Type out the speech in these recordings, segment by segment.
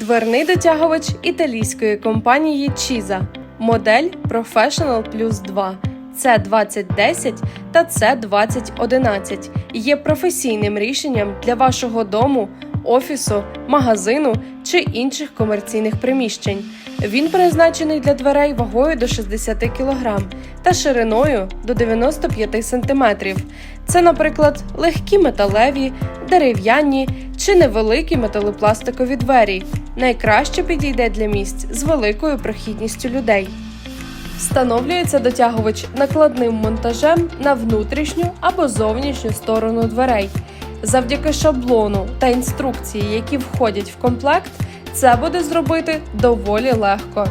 Дверний дотягувач італійської компанії Чіза. Модель Professional Plus 2 C2010 та C2011 є професійним рішенням для вашого дому, офісу, магазину чи інших комерційних приміщень. Він призначений для дверей вагою до 60 кг та шириною до 95 см. Це, наприклад, легкі металеві, дерев'яні чи невеликі металопластикові двері. Найкраще підійде для місць з великою прохідністю людей. Встановлюється дотягувач накладним монтажем на внутрішню або зовнішню сторону дверей. Завдяки шаблону та інструкції, які входять в комплект, це буде зробити доволі легко.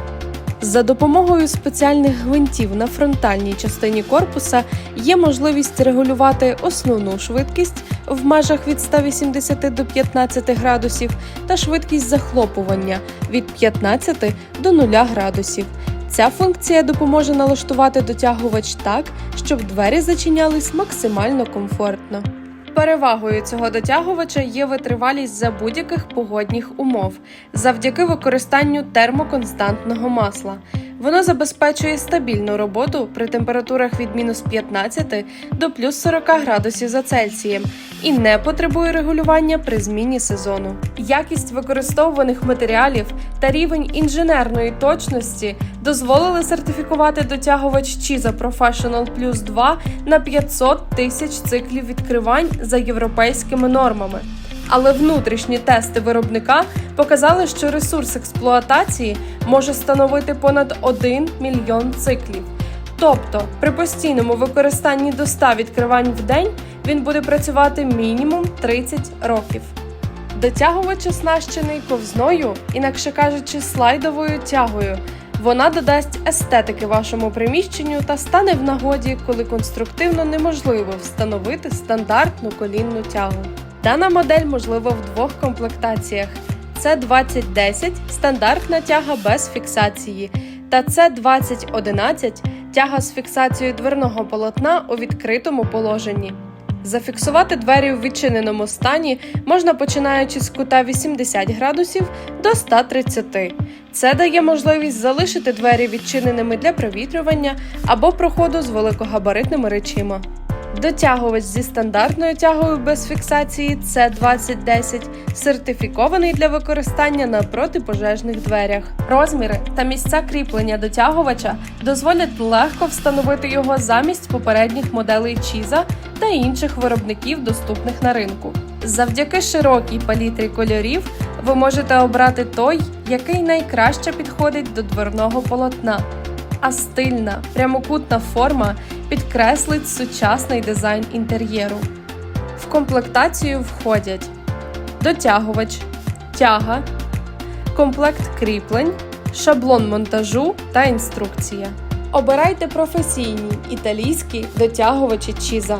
За допомогою спеціальних гвинтів на фронтальній частині корпуса є можливість регулювати основну швидкість в межах від 180 до 15 градусів та швидкість захлопування від 15 до 0 градусів. Ця функція допоможе налаштувати дотягувач так, щоб двері зачинялись максимально комфортно. Перевагою цього дотягувача є витривалість за будь-яких погодних умов завдяки використанню термоконстантного масла. Воно забезпечує стабільну роботу при температурах від мінус 15 до плюс 40 градусів за Цельсієм і не потребує регулювання при зміні сезону. Якість використовуваних матеріалів та рівень інженерної точності дозволили сертифікувати дотягувач Чіза Professional Plus 2 на 500 тисяч циклів відкривань за європейськими нормами. Але внутрішні тести виробника показали, що ресурс експлуатації може становити понад 1 мільйон циклів. Тобто, при постійному використанні до 100 відкривань в день він буде працювати мінімум 30 років. Дотягувач оснащений ковзною, інакше кажучи, слайдовою тягою. Вона додасть естетики вашому приміщенню та стане в нагоді, коли конструктивно неможливо встановити стандартну колінну тягу. Дана модель можлива в двох комплектаціях: це 2010 стандартна тяга без фіксації, та це 2011 тяга з фіксацією дверного полотна у відкритому положенні. Зафіксувати двері у відчиненому стані можна починаючи з кута 80 градусів до 130. Це дає можливість залишити двері відчиненими для провітрювання або проходу з великогабаритними речима. Дотягувач зі стандартною тягою без фіксації C2010 сертифікований для використання на протипожежних дверях. Розміри та місця кріплення дотягувача дозволять легко встановити його замість попередніх моделей Чіза та інших виробників, доступних на ринку. Завдяки широкій палітрі кольорів ви можете обрати той, який найкраще підходить до дверного полотна. А стильна прямокутна форма підкреслить сучасний дизайн інтер'єру. В комплектацію входять дотягувач, тяга, комплект кріплень, шаблон монтажу та інструкція. Обирайте професійні італійські дотягувачі Чіза.